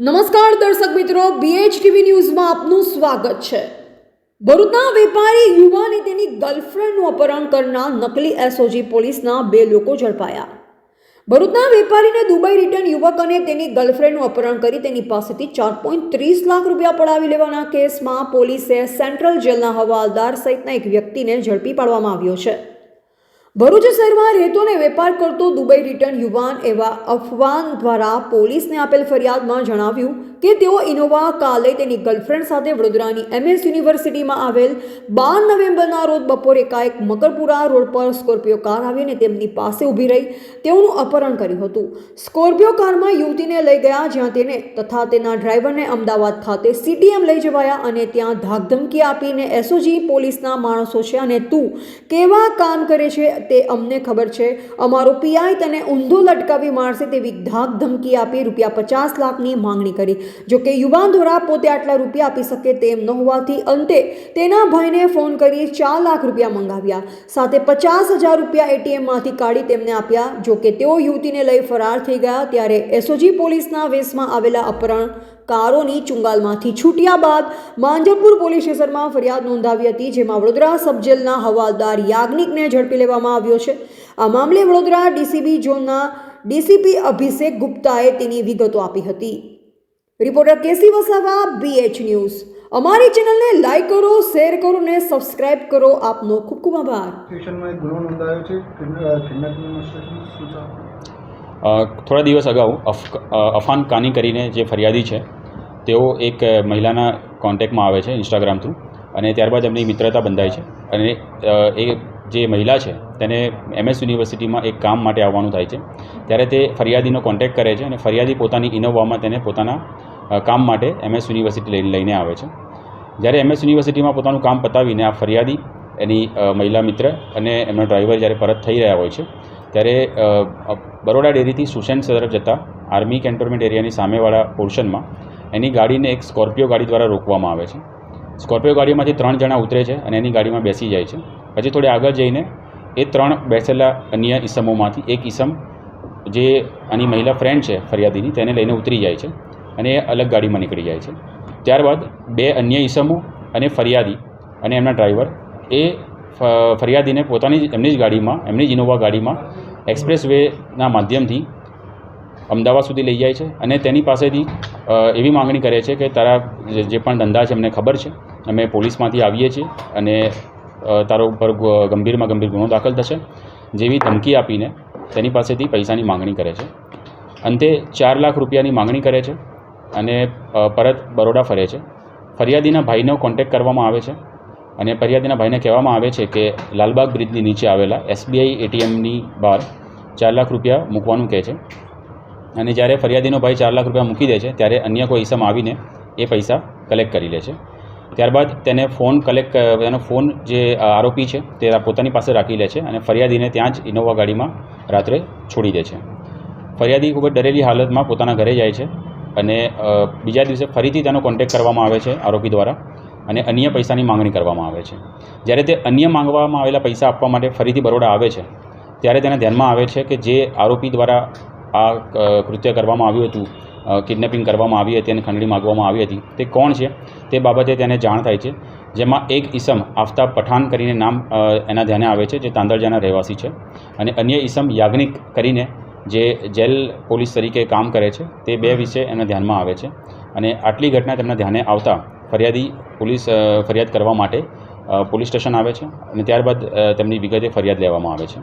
નમસ્કાર દર્શક મિત્રો બીએચટીવી ન્યૂઝમાં આપનું સ્વાગત છે. ભરૂચના વેપારી યુવાને તેની ગર્લફ્રેન્ડનું અપહરણ કરનાર નકલી એસઓજી પોલીસના બે લોકો ઝડપાયા. ભરૂચના વેપારીને દુબઈ રિટર્ન યુવક અને તેની ગર્લફ્રેન્ડનું અપહરણ કરી તેની પાસેથી ચાર પોઈન્ટ ત્રીસ લાખ રૂપિયા પડાવી લેવાના કેસમાં પોલીસે સેન્ટ્રલ જેલના હવાલદાર સહિતના એક વ્યક્તિને ઝડપી પાડવામાં આવ્યો છે. ભરૂચ શહેરમાં રહેતો અને વેપાર કરતો દુબઈ રિટર્ન યુવાન એવા અફવાન દ્વારા પોલીસને આપેલ ફરિયાદમાં જણાવ્યું કે તેઓ ઇનોવા, કાલે તેની ગર્લફ્રેન્ડ સાથે વડોદરાની એમએસ યુનિવર્સિટીમાં આવેલ બાર નવેમ્બરના રોજ બપોરે એકાએક મકરપુરા રોડ પર સ્કોર્પિયો કાર આવી અને તેમની પાસે ઊભી રહી. તેઓનું અપહરણ કર્યું હતું. સ્કોર્પિયો કારમાં યુવતીને લઈ ગયા જ્યાં તેને તથા તેના ડ્રાઈવરને અમદાવાદ ખાતે સીટીએમ લઈ જવાયા અને ત્યાં ધાકધમકી આપીને એસઓજી પોલીસના માણસો છે અને તું કેવા કામ કરે છે તે અમને ખબર છે. અમારો પીઆઈ તને ઊંધો લટકાવી મારશે તેવી ધાક ધમકી આપી રૂપિયા પચાસ લાખની માંગણી કરી. જો કે યુવાન દ્વારા પોતે આટલા રૂપિયા આપી શકે તેમ ન હોવાથી અંતે તેના ભાઈને ફોન કરી ચાર લાખ રૂપિયા મંગાવ્યા. સાથે પચાસ હજાર રૂપિયા એટીએમમાંથી કાઢી તેમને આપ્યા. જોકે તેઓ યુવતીને લઈ ફરાર થઈ ગયા ત્યારે એસઓજી પોલીસના વેશમાં આવેલા અપહરણ કારોની ચુંગાલમાંથી છૂટ્યા બાદ માંજરપુર પોલીસ સ્ટેશનમાં ફરિયાદ નોંધાવી હતી, જેમાં વડોદરા સબજેલના હવાલદાર યાજ્ઞિકને ઝડપી લેવામાં આવ્યો છે. આ મામલે વડોદરા ડીસીબી ઝોનના ડીસીપી અભિષેક ગુપ્તાએ તેની વિગતો આપી હતી. Reporter K C Vasava BH news ચેનલને લાઈક કરો શેર કરો ને સબસ્ક્રાઇબ કરો. આપનો ખૂબ ખૂબ આભાર. સ્ટેશનમાં એક ગુનો નોંધાયો છે. કિડનેપિંગનો સ્ટેશન શું છે? અ, થોડા દિવસ અગાઉ અફ અફાન કાની કરીને જે ફરિયાદી છે તેઓ એક મહિલાના કોન્ટેક્ટમાં આવે છે ઇન્સ્ટાગ્રામ થ્રુ અને ત્યારબાદ એમની મિત્રતા બંધાય છે. અને એ જે મહિલા છે તેને એમએસ યુનિવર્સિટીમાં એક કામ માટે આવવાનું થાય છે. ત્યારે તે ફરિયાદીનો કોન્ટેક્ટ કરે છે અને ફરિયાદી પોતાની ઇનોવામાં તેને પોતાના કામ માટે એમએસ યુનિવર્સિટી લઈને લઈને આવે છે. જ્યારે એમએસ યુનિવર્સિટીમાં પોતાનું કામ પતાવીને આ ફરિયાદી, એની મહિલા મિત્ર અને એમનો ડ્રાઈવર જ્યારે પરત થઈ રહ્યા હોય છે, ત્યારે બરોડા ડેરીથી સુશેન તરફ જતા આર્મી કેન્ટોનમેન્ટ એરિયાની સામેવાળા પોર્શનમાં એની ગાડીને એક સ્કોર્પિયો ગાડી દ્વારા રોકવામાં આવે છે. સ્કોર્પિયો ગાડીમાંથી ત્રણ જણા ઉતરે છે અને એની ગાડીમાં બેસી જાય છે. પછી થોડી આગળ જઈને એ ત્રણ બેસેલા અન્ય ઈસમોમાંથી એક ઈસમ જે આની મહિલા ફ્રેન્ડ છે ફરિયાદીની, તેને લઈને ઉતરી જાય છે. અને એ અલગ ગાડીમાં નીકળી જાય છે. ત્યારબાદ બે અન્ય ઈસમો અને ફરિયાદી અને એમના ડ્રાઈવર એ ફરિયાદીને પોતાની જ, એમની જ ગાડીમાં, એમની જ ઇનોવા ગાડીમાં એક્સપ્રેસ વેના માધ્યમથી અમદાવાદ સુધી લઈ જાય છે અને તેની પાસેથી એવી માંગણી કરે છે કે તારા જે પણ ધંધા છે અમને ખબર છે. અમે પોલીસમાંથી આવીએ છીએ અને તારો ઉપર ગંભીરમાં ગંભીર ગુનો દાખલ થશે જેવી ધમકી આપીને તેની પાસેથી પૈસાની માંગણી કરે છે. અંતે ચાર લાખ રૂપિયાની માંગણી કરે છે. અને પરત બરોડા ફરે છે. ફરિયાદીના ભાઈનો કોન્ટેક્ટ કરવામાં આવે છે અને ફરિયાદીના ભાઈને કહેવામાં આવે છે કે લાલબાગ બ્રિજની નીચે આવેલા એસબીઆઈ એટીએમની બહાર ચાર લાખ રૂપિયા મૂકવાનું કહે છે. અને જ્યારે ફરિયાદીનો ભાઈ ચાર લાખ રૂપિયા મૂકી દે છે, ત્યારે અન્ય કોઈ ઈસમ આવીને એ પૈસા કલેક્ટ કરી લે છે. ત્યારબાદ તેને ફોન કલેક્ટ એનો ફોન જે આરોપી છે તે પોતાની પાસે રાખી લે છે અને ફરિયાદીને ત્યાં જ ઇનોવા ગાડીમાં રાત્રે છોડી દે છે. ફરિયાદી ખૂબ જ ડરેલી હાલતમાં પોતાના ઘરે જાય છે. અને બીજા દિવસે ફરીથી તેનો કોન્ટેક્ટ કરવામાં આવે છે આરોપી દ્વારા અને અન્ય પૈસાની માંગણી કરવામાં આવે છે. જ્યારે તે અન્ય માંગવામાં આવેલા પૈસા આપવા માટે ફરીથી બરોડા આવે છે, ત્યારે તેને ધ્યાનમાં આવે છે કે જે આરોપી દ્વારા આ કૃત્ય કરવામાં આવ્યું હતું કિડનેપિંગ કરવામાં આવી હતી અને ખંડણી માગવામાં આવી હતી, તે કોણ છે? તે બાબતે તેને જાણ થાય છે, જેમાં એક ઈસમ આફતાબ પઠાણ કરીને નામ એના ધ્યાને આવે છે, જે તાંદરજાના રહેવાસી છે અને અન્ય ઈસમ યાજ્ઞિક કરીને જે જેલ પોલીસ તરીકે કામ કરે છે તે બે વિશે એના ધ્યાનમાં આવે છે. અને આટલી ઘટના તેમના ધ્યાને આવતા ફરિયાદી પોલીસ ફરિયાદ કરવા માટે પોલીસ સ્ટેશન આવે છે અને ત્યારબાદ તેમની વિગતે ફરિયાદ લેવામાં આવે છે.